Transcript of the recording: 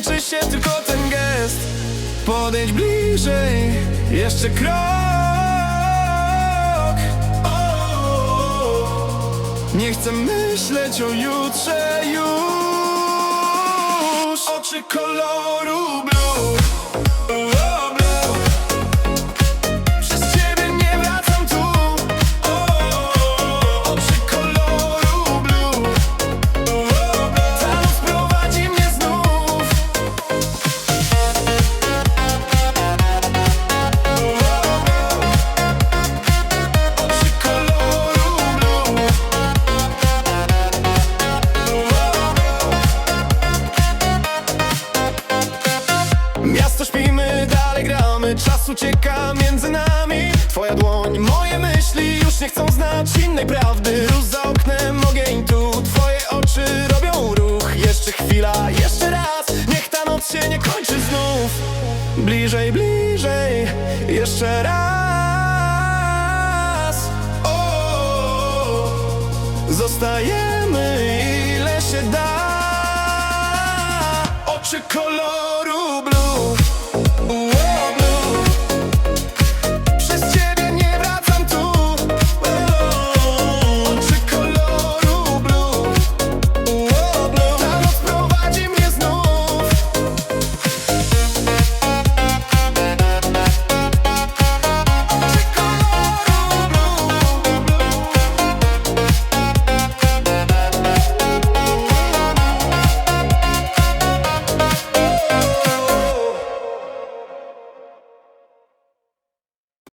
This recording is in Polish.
liczy się tylko ten gest. Podejdź bliżej, jeszcze krok. Nie chcę myśleć o jutrze już. Oczy koloru blue Czas ucieka między nami. Twoja dłoń, moje myśli Już nie chcą znać innej prawdy. Róż za oknem, ogień tu. Twoje oczy robią ruch. Jeszcze chwila, jeszcze raz. Niech ta noc się nie kończy znów. Bliżej, bliżej Jeszcze raz. O, Zostajemy ile